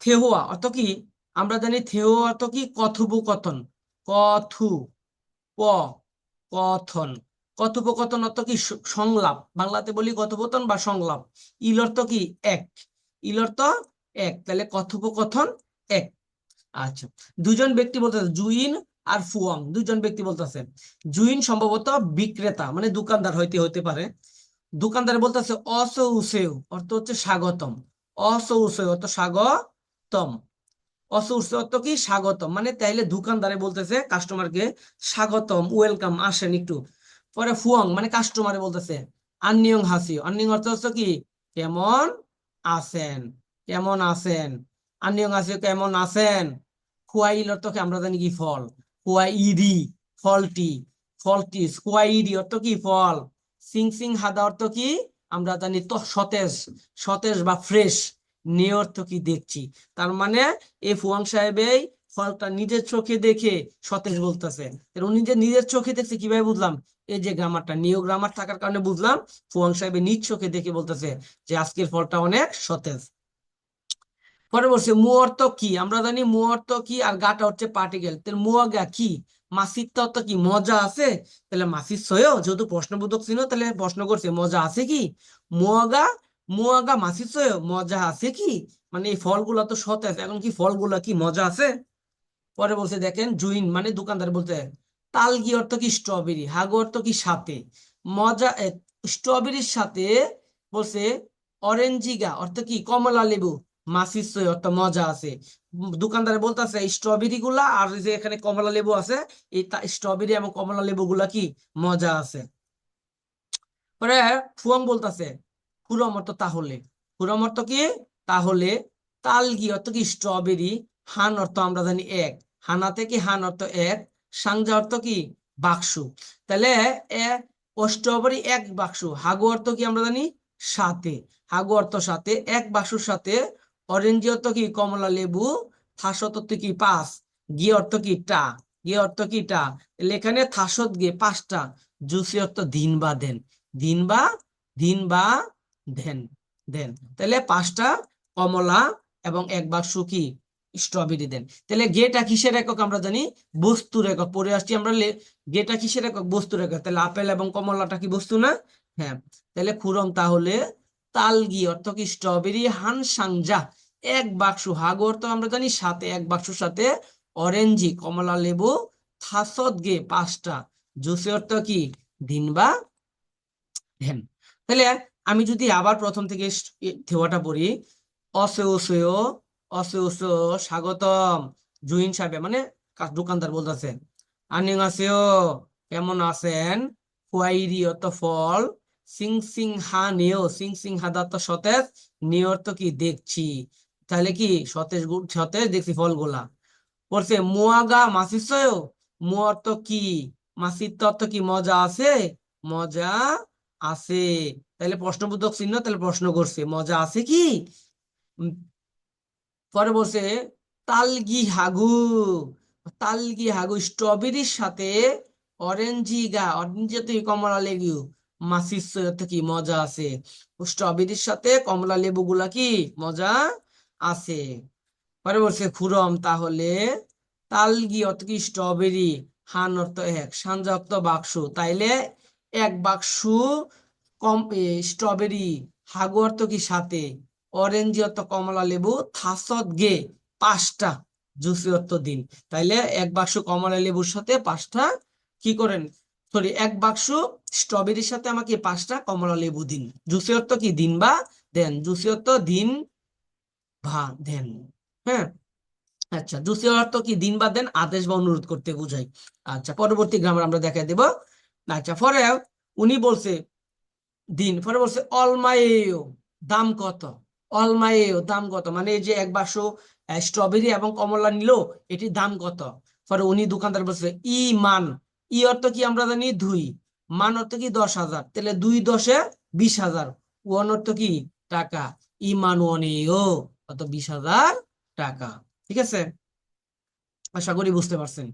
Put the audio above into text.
থেহুয়া, অর্থ কি? আমরা জানি থেহুয়া অর্থ কি? কথোপকথন। কথু, প, কথন। কথোপকথন অর্থ কি? সংলাপ। বাংলাতে বলি কথোপকথন বা সংলাপ। ইল অর্থ কি? এক। ইল অর্থ এক। তাহলে কথোপকথন এক। আচ্ছা। দুজন ব্যক্তি বলতেছে জুইন আর ফুয়াং। দুজন ব্যক্তি বলতেছে, জুইন সম্ভবত বিক্রেতা মানে দোকানদার হইতে হতে পারে। দোকানদার বলতেছে অসৌসেও অর্থ হচ্ছে স্বাগতম। অসৌসেও অর্থ স্বাগতম। অসৌসে অর্থ কি? স্বাগতম। মানে তাইলে দোকানদারে বলতেছে কাস্টমারকে স্বাগতম ওয়েলকাম আসেন একটু। পরে ফুয়ং মানে কাস্টমারে বলতেছে, আন্নিয়ং হাসি। আন্নিয়ং অর্থ হচ্ছে কি? কেমন আছেন? কেমন আছেন? আন্নিয়ং হাসি, কেমন আছেন? খুয়াইল অর্থ কি? আমরা জানি কি, ফল। খুয়াইডি ফলটি। ফলটি খুয়াইডি অর্থ কি? ফল। সিং সিং হাদা অর্থ কি? আমরা জানি তো, সতেজ। সতেজ বা ফ্রেশ। নে অর্থ কি দেখছি? তার মানে এই ফুয়াং সাহেব এই ফলটা নিজের চোখে দেখে সতেজ বলতেছে। উনি যে নিজের চোখে দেখছে কীভাবে বুঝলাম? এই যে গ্রামারটা গ্রামার থাকার কারণে বুঝলাম ফুয়াং নিজ চোখে দেখে বলতেছে যে আজকের ফলটা অনেক সতেজ। পরে বলছে মু অর্থ কি? আমরা জানি মু অর্থ কি আর গাটা হচ্ছে পার্টিকেল তাহলে কি? মাসিরটা অর্থ কি? মজা আছে? তাহলে মাসির সয়েও যেহেতু প্রশ্নবোধক ছিল তাহলে প্রশ্ন করছে, মজা আছে কি? মুয়াগা মুয়াগা মাসির সয়েও মজা আছে কি? মানে এই ফলগুলো তো সতেজ এখন কি ফলগুলো কি মজা আছে? পরে বলছে, দেখেন, জুইন মানে দোকানদার বলতে তালগি অর্থ কি স্ট্রবেরি, হাগু অর্থ কি সাথে? মজা স্ট্রবেরির সাথে বলছে, অরেঞ্জিগা অর্থ কি? কমলা লেবু। মাসিসই অর্থ মজা আছে। দোকানদার বলতেছে স্ট্রবেরি গুলা আর যে এখানে কমলা লেবু আছে, এই স্ট্রবেরি এবং কমলা লেবু গুলা কি মজা আছে? পরে ফুয়াং বলতেছে অর্থ তাহলে। অর্থ কি? তাহলে তালগি অর্থ কি? স্ট্রবেরি হান অর্থ আমরা জানি এক। হানা থেকে হান অর্থ এক। সাংজা অর্থ কি? বাক্স। তাহলে স্ট্রবেরি এক বাক্স। হাগু অর্থ কি আমরা জানি? সাথে। হাগু অর্থ সাথে। এক বাক্সর সাথে। অরেঞ্জ অর্থ কি? কমলা, লেবু। থাসত অর্থ কি? পাঁচ। গি অর্থ কি? টা। গি অর্থ কি? টা। এখানে থাসত গে পাঁচটা। জুসি অর্থ দিন বা দেন। দিন বা দিন বা দেন দেন। তাহলে পাঁচটা, কমলা এবং এক বাক্স কি? স্ট্রবেরি দেন। তাহলে গেটা কিসের একক আমরা জানি? বস্তুর একক। পরে আসছি আমরা গেটা কিসের একক? বস্তুর একক। তাহলে আপেল এবং কমলাটা কি বস্তু না? হ্যাঁ। তাহলে খুরম তাহলে তালগি অর্থ কি? স্ট্রবেরি, হান সাংজা এক বাক্স হাগু অর্থ আমরা জানি সাথে, এক বাক্সর সাথে অরেঞ্জি, কমলা, লেবু থাসত গে পাঁচটা। জুসে অর্থ কি? দিন বা ধ্যান তাহলে আমি যদি আবার প্রথম থেকে থেওয়াটা পড়ি অসেওসেয় অসেওসেয় স্বাগতম, জুইন সাহেব মানে দোকানদার বলতেছেন আনিং আনিঙ্গাসেও কেমন আছেন? খুয়াইরি অত ফল, সিং সিং হা নেও, সিং সিং হাদা তো সতেজ নিয়র তো কি দেখছি? তাহলে কি সতেজ সতেজ দেখছি ফলগুলা? পড়ছে মুয়াগা মাসিসেও মুয়ার তো কি? মাসির তো কি মজা আছে? মজা আছে তাহলে প্রশ্নবোধক চিহ্ন তাহলে প্রশ্ন করছে, মজা আছে কি? পরে বলছে, তালগি হাগু তালগি হাগু স্ট্রবেরির সাথে অরেঞ্জি গা, অরেঞ্জ কমলা লেবু, মাসির সাথে কি মজা আছে। স্ট্রবেরির সাথে কমলা লেবু গুলা কি মজা আছে। পরে বলছে, খুরম, তাহলে তালগি অর্থ কি স্ট্রবেরি? হান অর্থ এক, সানজা অর্থ বাক্স। তাইলে এক বাক্স কম স্ট্রবেরি হাগু অর্থ কি সাথে? অরেঞ্জ অর্থ কমলা লেবু, থাসত গে, পাঁচটা, জুসি অর্থ দিন। তাইলে এক বাক্স কমলা লেবুর সাথে পাঁচটা কি করেন? সরি, এক বাক্স স্ট্রবেরির সাথে আমাকে পাঁচটা কমলা লেবু দিন। জুসি অর্থ কি? দিন বা দেন। জুসি অর্থ দিন ভা দেন। হ্যাঁ? আচ্ছা জুসি অর্থ কি? দিন বা দেন, আদেশ বা অনুরোধ করতে বোঝায় আচ্ছা পরবর্তী গ্রামার আমরা দেখাই দেব। আচ্ছা পরে উনি বলছে, দিন, পরে বলছে অলমায়েও দাম কত? অলমায়েও দাম কত? মানে এই যে এক বাক্স স্ট্রবেরি এবং কমলা নিল, এটির দাম কত? পরে উনি দোকানদার বলছে ই মান ই অর্থ কি আমরা জানি? দুই। মান অর্থ কি? দশ হাজার। তাহলে দুই দশে বিশ হাজার। ওয়ান অর্থ কি? টাকা। ই মান ওয়ানেও অত বিশ হাজার টাকা। ঠিক আছে? আশা করি বুঝতে পারছেন।